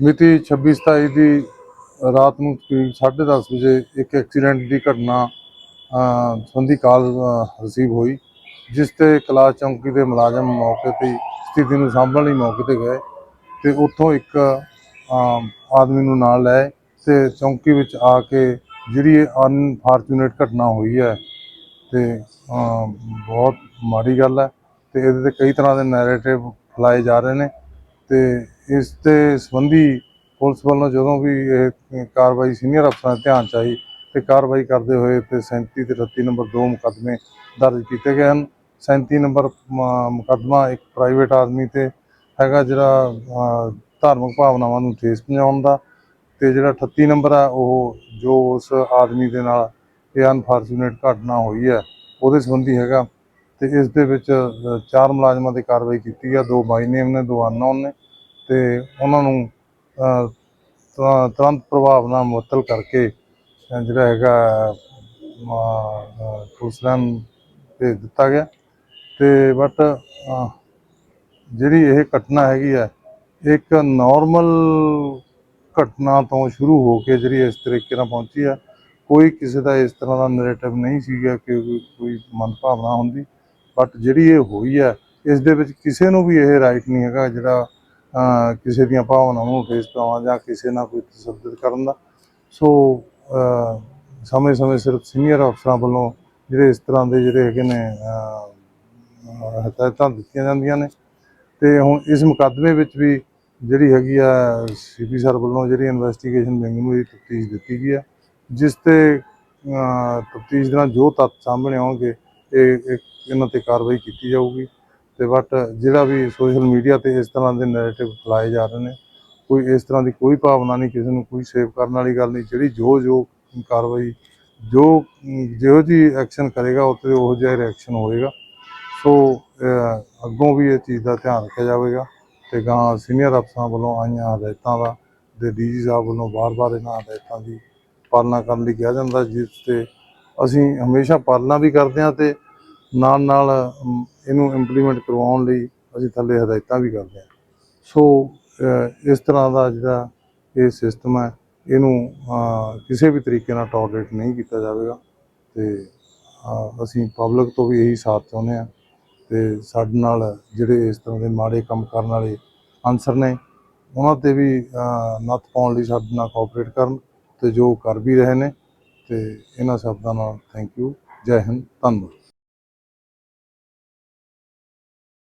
ਮਿਤੀ 26/27 ਦੀ ਰਾਤ ਨੂੰ ਕਰੀਬ 10:30 ਵਜੇ ਇੱਕ ਐਕਸੀਡੈਂਟ ਦੀ ਘਟਨਾ ਸੰਬੰਧੀ ਕਾਲ ਰਿਸੀਵ ਹੋਈ, ਜਿਸ ਤੇ ਕਲਾਸ ਚੌਂਕੀ ਦੇ ਮੁਲਾਜ਼ਮ ਮੌਕੇ ਤੇ ਸਥਿਤੀ ਨੂੰ ਸੰਭਾਲਣ ਲਈ ਮੌਕੇ ਤੇ ਗਏ ਤੇ ਉੱਥੋਂ ਇੱਕ ਆਦਮੀ ਨੂੰ ਨਾਲ ਲੈ ਤੇ ਚੌਂਕੀ ਵਿੱਚ ਆ ਕੇ ਜਿਹੜੀ ਇਹ ਅਨਫਾਰਚੂਨੇਟ ਘਟਨਾ ਹੋਈ ਹੈ ਤੇ ਬਹੁਤ ਮਾੜੀ ਗੱਲ ਹੈ ਤੇ ਇਹਦੇ ਤੇ ਕਈ ਤਰ੍ਹਾਂ ਦੇ ਨੈਰੇਟਿਵ ਫਲਾਏ ਜਾ ਰਹੇ ਨੇ ਤੇ ਇਸ ਦੇ ਸੰਬੰਧੀ ਪੁਲਿਸ ਵੱਲੋਂ ਜਦੋਂ ਵੀ ਇਹ ਕਾਰਵਾਈ ਸੀਨੀਅਰ ਅਫਸਰਾਂ ਦੇ ਧਿਆਨ ਚ ਆਈ ਤੇ ਕਾਰਵਾਈ ਕਰਦੇ ਹੋਏ ਤੇ 37 ਤੇ 38 ਨੰਬਰ ਦੋ ਮੁਕੱਦਮੇ ਦਰਜ ਕੀਤੇ ਗਏ ਹਨ। 37 ਨੰਬਰ ਮ- ਮੁਕੱਦਮਾ ਇੱਕ ਪ੍ਰਾਈਵੇਟ ਆਦਮੀ ਤੇ ਹੈਗਾ ਜਿਹੜਾ ਧਾਰਮਿਕ ਭਾਵਨਾਵਾਂ ਨੂੰ ਠੇਸ ਪਹੁੰਚਾਉਣ ਦਾ ਤੇ ਜਿਹੜਾ 38 ਨੰਬਰ ਆ ਉਹ ਜੋ ਉਸ ਆਦਮੀ ਦੇ ਨਾਲ ਇਹ ਅਨਫੋਰਚੂਨੇਟ ਘਟਨਾ ਹੋਈ ਹੈ ਉਹਦੇ ਸੰਬੰਧੀ ਹੈਗਾ ਤੇ ਇਸ ਦੇ ਵਿੱਚ ਚਾਰ ਮੁਲਾਜ਼ਮਾਂ ਤੇ ਕਾਰਵਾਈ ਕੀਤੀ ਆ, ਦੋ ਬਾਈ ਨੇਮ ਨੇ, ਦੋ ਅਨਨੋਨ ਨੇ। ਤੇ ਉਹਨਾਂ ਨੂੰ ਤੁਰੰਤ ਪ੍ਰਭਾਵ ਨਾਲ ਮੁਅੱਤਲ ਕਰਕੇ ਜਿਹੜਾ ਹੈਗਾ ਅ, ਅ, ਭੇਜ ਦਿੱਤਾ ਗਿਆ। ਤੇ ਬਟ ਜਿਹੜੀ ਇਹ ਘਟਨਾ ਹੈਗੀ ਹੈ ਇੱਕ ਨਾਰਮਲ ਘਟਨਾ ਤੋਂ ਸ਼ੁਰੂ ਹੋ ਕੇ ਜਿਹੜੀ ਇਸ ਤਰੀਕੇ ਨਾਲ ਪਹੁੰਚੀ ਆ ਕੋਈ ਕਿਸੇ ਦਾ ਇਸ ਤਰ੍ਹਾਂ ਦਾ ਨੈਰੇਟਿਵ ਨਹੀਂ ਸੀਗਾ ਕਿ ਕੋਈ- ਕੋਈ ਮਨਭਾਵਨਾ ਹੁੰਦੀ। ਬਟ ਜਿਹੜੀ ਇਹ ਹੋਈ ਹੈ ਇਸ ਦੇ ਵਿੱਚ ਕਿਸੇ ਨੂੰ ਵੀ ਇਹ ਰਾਈਟ ਨਹੀਂ ਹੈਗਾ ਜਿਹੜਾ ਕਿਸੇ ਦੀਆਂ ਭਾਵਨਾਵਾਂ ਨੂੰ ਠੇਸ ਪਾਉਣਾ ਜਾਂ ਕਿਸੇ ਨਾਲ ਕੋਈ ਤਸੱਦਦ ਕਰਨ ਦਾ। ਸੋ ਸਮੇਂ ਸਮੇਂ ਸਿਰਫ ਸੀਨੀਅਰ ਅਫਸਰਾਂ ਵੱਲੋਂ ਜਿਹੜੇ ਇਸ ਤਰ੍ਹਾਂ ਦੇ ਜਿਹੜੇ ਹੈਗੇ ਨੇ ਹਦਾਇਤਾਂ ਦਿੱਤੀਆਂ ਜਾਂਦੀਆਂ ਨੇ। ਤੇ ਹੁਣ ਇਸ ਮੁਕੱਦਮੇ ਵਿੱਚ ਵੀ ਜਿਹੜੀ ਹੈਗੀ ਆ ਸੀਪੀ ਸਰ ਵੱਲੋਂ ਜਿਹੜੀ ਇਨਵੈਸਟੀਗੇਸ਼ਨ ਵਿੰਗ ਨੂੰ ਇਹ ਤਫਤੀਸ਼ ਦਿੱਤੀ ਗਈ ਆ, ਜਿਸ ਤੇ ਤਫਤੀਸ਼ ਦੇ ਨਾਲ ਜੋ ਤੱਥ ਸਾਹਮਣੇ ਆਉਣਗੇ ਇਹ- ਇਹਨਾਂ ਤੇ ਕਾਰਵਾਈ ਕੀਤੀ ਜਾਊਗੀ। ਤੇ ਬਟ ਜਿਹੜਾ ਵੀ ਸੋਸ਼ਲ ਮੀਡੀਆ ਤੇ ਇਸ ਤਰ੍ਹਾਂ ਦੇ ਨੈਰੇਟਿਵ ਫੈਲਾਏ ਜਾ ਰਹੇ ਨੇ, ਕੋਈ ਇਸ ਤਰ੍ਹਾਂ ਦੀ ਕੋਈ ਭਾਵਨਾ ਨਹੀਂ, ਕਿਸੇ ਨੂੰ ਕੋਈ ਸੇਵ ਕਰਨ ਵਾਲੀ ਗੱਲ ਨਹੀਂ, ਜਿਹੜੀ ਜੋ ਜੋ ਕਾਰਵਾਈ, ਜੋ ਜਿਹੋ ਜੀ ਐਕਸ਼ਨ ਕਰੇਗਾ ਉੱਤੇ ਉਹ ਜਿਹਾ ਰਿਐਕਸ਼ਨ ਹੋਏਗਾ। ਸੋ ਅੱਗੋਂ ਵੀ ਇਹ ਚੀਜ਼ ਦਾ ਧਿਆਨ ਰੱਖਿਆ ਜਾਵੇਗਾ ਤੇ ਗਾਂ ਸੀਨੀਅਰ ਅਫਸਰਾਂ ਵੱਲੋਂ ਆਈਆਂ ਹਦਾਇਤਾਂ ਦਾ ਤੇ ਡੀਜੀ ਸਾਹਿਬ ਵੱਲੋਂ ਬਾਰ-ਬਾਰ ਇਹਨਾਂ ਹਦਾਇਤਾਂ ਦੀ ਪਾਲਣਾ ਕਰਨ ਲਈ ਕਿਹਾ ਜਾਂਦਾ, ਜਿਸ ਤੇ ਅਸੀਂ ਹਮੇਸ਼ਾ ਪਾਲਣਾ ਵੀ ਕਰਦੇ ਹਾਂ ਤੇ ਨਾਲ ਨਾਲ ਇਹਨੂੰ ਇੰਪਲੀਮੈਂਟ ਕਰਵਾਉਣ ਲਈ ਅਸੀਂ ਥੱਲੇ ਹਦਾਇਤਾਂ ਵੀ ਕਰਦੇ ਹਾਂ। ਸੋ ਇਸ ਤਰ੍ਹਾਂ ਦਾ ਜਿਹੜਾ ਇਹ ਸਿਸਟਮ ਹੈ, ਇਹਨੂੰ ਕਿਸੇ ਵੀ ਤਰੀਕੇ ਨਾਲ ਟੋਲਰੇਟ ਨਹੀਂ ਕੀਤਾ ਜਾਵੇਗਾ ਤੇ ਅਸੀਂ ਪਬਲਿਕ ਤੋਂ ਵੀ ਇਹੀ ਸਾਥ ਚਾਹੁੰਦੇ ਹਾਂ ਤੇ ਸਾਡੇ ਨਾਲ ਜਿਹੜੇ ਇਸ ਤਰ੍ਹਾਂ ਦੇ ਮਾੜੇ ਕੰਮ ਕਰਨ ਵਾਲੇ ਅਨਸਰ ਨੇ, ਉਹਨਾਂ ਤੇ ਵੀ ਨੱਥ ਪਾਉਣ ਲਈ ਸਾਡੇ ਨਾਲ ਕੋਆਪਰੇਟ ਕਰਨ ਤੇ ਜੋ ਕਰ ਵੀ ਰਹੇ ਨੇ ਤੇ ਇਹਨਾਂ ਸ਼ਬਦਾਂ ਨਾਲ ਥੈਂਕ ਯੂ ਜੈ ਹਿੰਦ, ਧੰਨਵਾਦ।